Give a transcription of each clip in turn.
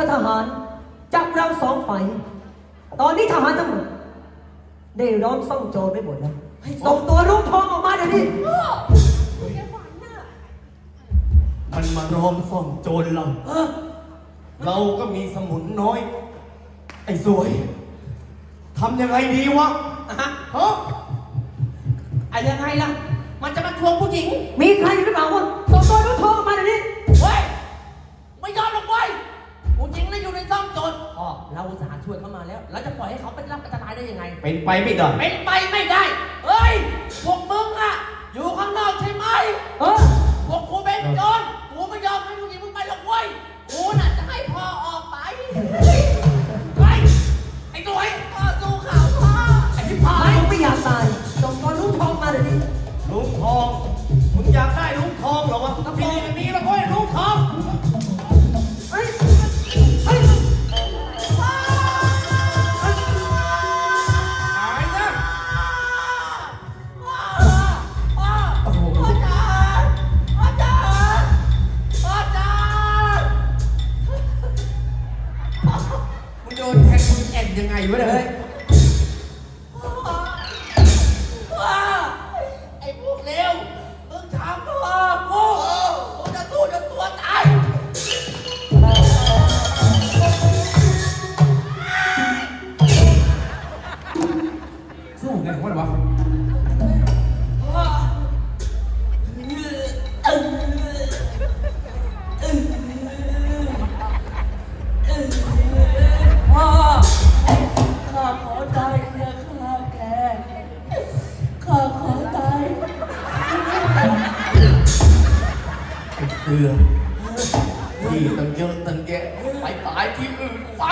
และทหารจับเราสองฝ่ายตอนนี้ทหารทั้งหมดได้ร้อมซ่องโจรไปหมดแล้วส่งตัวลุงทองออกมาเดี๋ยวนี้มันมาร้อมซ่อมโจรเราเออเราก็มีสมุนน้อย ไอ้สวยทำยังไงดีวะอะฮะฮะไอ้ยังไงล่ะ มันจะมาทวงผู้หญิง มีใครอยู่หรือเปล่าวะส่งตัวลุงทองออกมาเดี๋ยวนี้ เฮ้ย ไม่ยอมหรอกเว้ยผู้หญิงน่ะอยู่ในซ่องโจรพ่อ เราอุตส่าห์ช่วยเขามาแล้ว เราจะปล่อยให้เขาเป็นรับอันตรายได้ยังไง เป็นไปไม่ได้ เป็นไปไม่ได้เฮ้ย พวกมึงอะอยู่ข้างนอกใช่ไหมเออพวกกูเป็นโจร เกลือที่ตั้งเยอะตั้งแยะไปตายที่อื่นไป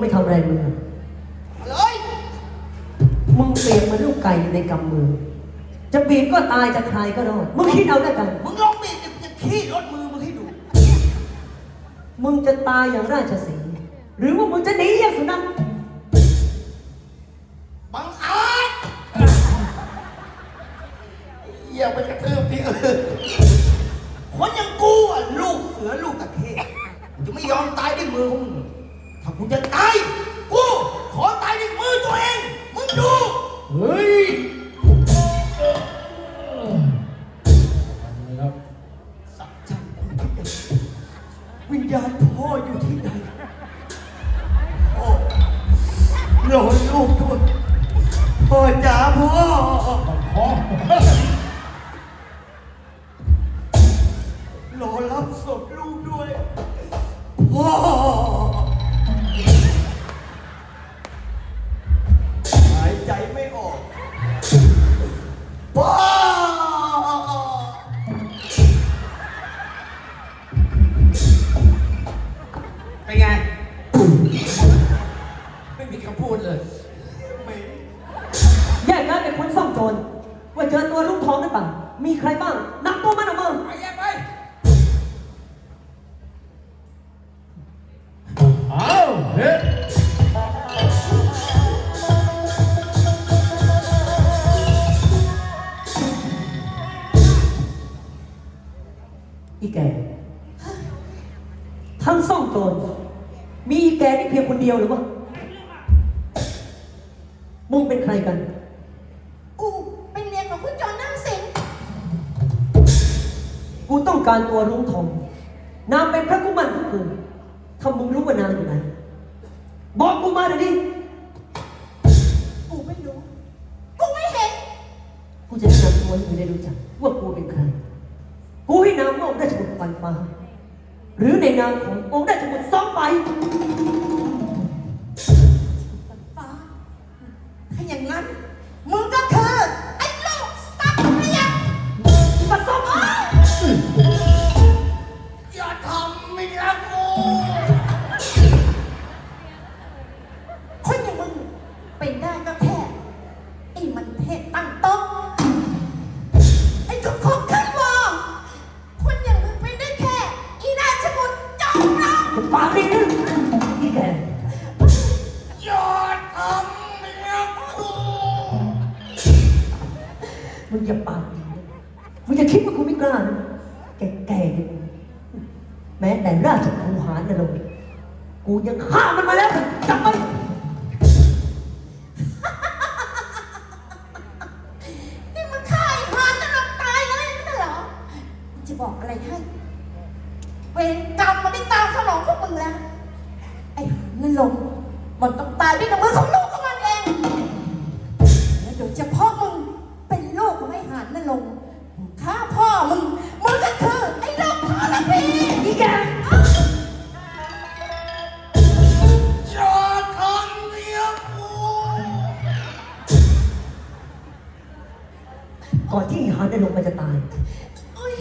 ไม่ทำอะไรมึงอะเลยมึงเปรียบเหมันลูกไก่อยู่ในกำมือ จะบีบก็ตายจะคลายก็รอด มึงคิดเอาแล้วกัน มึงลองบีบจะจะขี้รถมือมึงให้ดู มึงจะตายอย่างราชสีห์หรือว่ามึงจะหนีอย่างสุนัข เโจรว่าเจอตัวลุงทองหรือเปล่ามีใครบ้างนับตัวมันออกมาไปแยกไปเอาเฮ้ยอีแกทั้งซ่องโจรมีอีแกนี่เพียงคนเดียวหรือวะมึงเป็นใครกัน กูต้องการตัวลุงทองนางเป็นพระกุมารของกูถ้ามึงรู้ว่านางอยู่ไหน บอกกูมาเดี๋ยวนี้กูไม่รู้ กูไม่เห็น กูจะแนะนำตัวให้มึงได้รู้จัก ว่ากูเป็นใคร กูให้นามว่าองค์ราชบุตรฟันฟ้าหรือในนามขององค์ราชบุตรสอง ไม่รักกูคนอย่างมึงเป็นได้ก็แค่ไอ้มันเทศตั้งโต๊ะไอ้ทุกคนขึ้นวอคนอย่างมึงเป็นได้แค่อีราชบุตจอมรังปากไม่ขึ้นนี่แกยอดทำเมียกูมึงอย่าปากมึงอย่าคิดว่ากูไม่กล้านะแก่ๆ แม้แต่ราชคูหารนรกกูยังฆ่ามันมาแล้วจับมันนี่มึงฆ่าไอ้หานจะลงตายเลยไม่ใช่เหรอกูจะบอกอะไรให้ เวรกรรมมันได้ตามสนองพวกมึงแล้ว ไอ้หานนั่นลงมันต้องตายด้วยน้ำมือของลูกของมันเอง ก่อนที่อีหานนรกมันจะตายโอ๊ย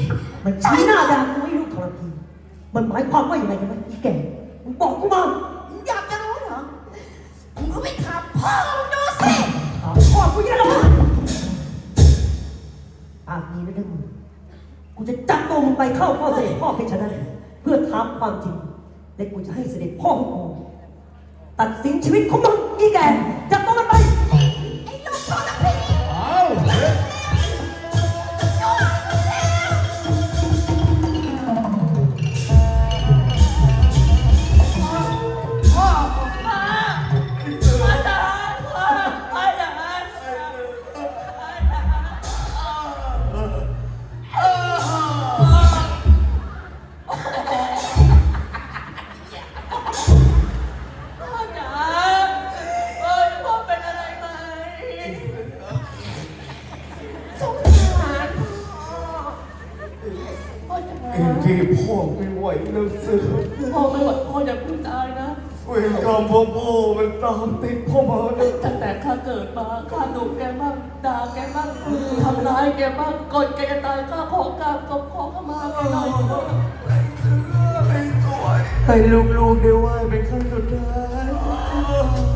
มันชี้หน้าด่ากูให้ลูกทรพีมันหมายความว่าอย่างไรกันวะอีแก่มึงบอกกูมามึงอยากจะรู้เหรอมึงก็ไปถามพ่อมึงดูสิถามพ่อกูยังไงล่ะปากนี้นะเด้อมึงกูจะจับตัวมึงไปเข้าเฝ้าเสด็จพ่อเพชรนั้นเพื่อถามความจริงและกูจะให้เสด็จพ่อของกูตัดสินชีวิตของมึงอีแก่ ที่พ่อไม่ไหวแล้วเสือพ่อไม่ไหวพ่ออย่าเพิ่งตายนะเวรกรรมพ่อพ่อมันตามติดพ่อมาแล้วตั้งแต่ข้าเกิดมาข้าดุแกบ้างด่าแกบ้างทำร้ายแกบ้างก่อนแกจะตายข้าขอกราบศพขอขมาแกหน่อยเถอะให้ลูกๆได้ไหวเป็นครั้งสุดท้าย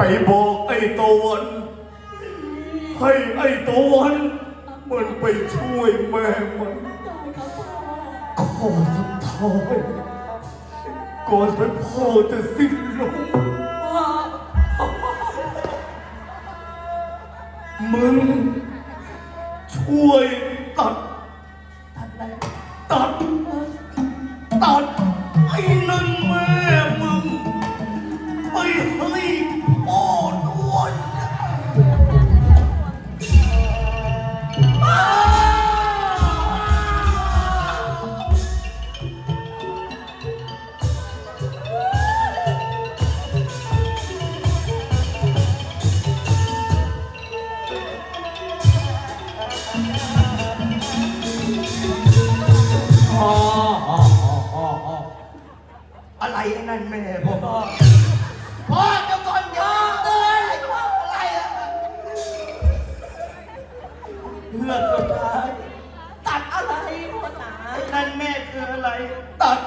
ไปบอกไอ้ตะวันให้ไอ้ตะวันมันไปช่วยแม่มันขอสุดท้ายก่อนที่พ่อจะสิ้นลมมึงช่วยตัด ตัดตั นั่นแม่พ่อพ่อเดี๋ยวก่อนอย่าเลยอะไรอะเลือดสุดท้ายตัดอะไรพ่อจ๋าไอ้นั่นแม่คืออะไร ตัด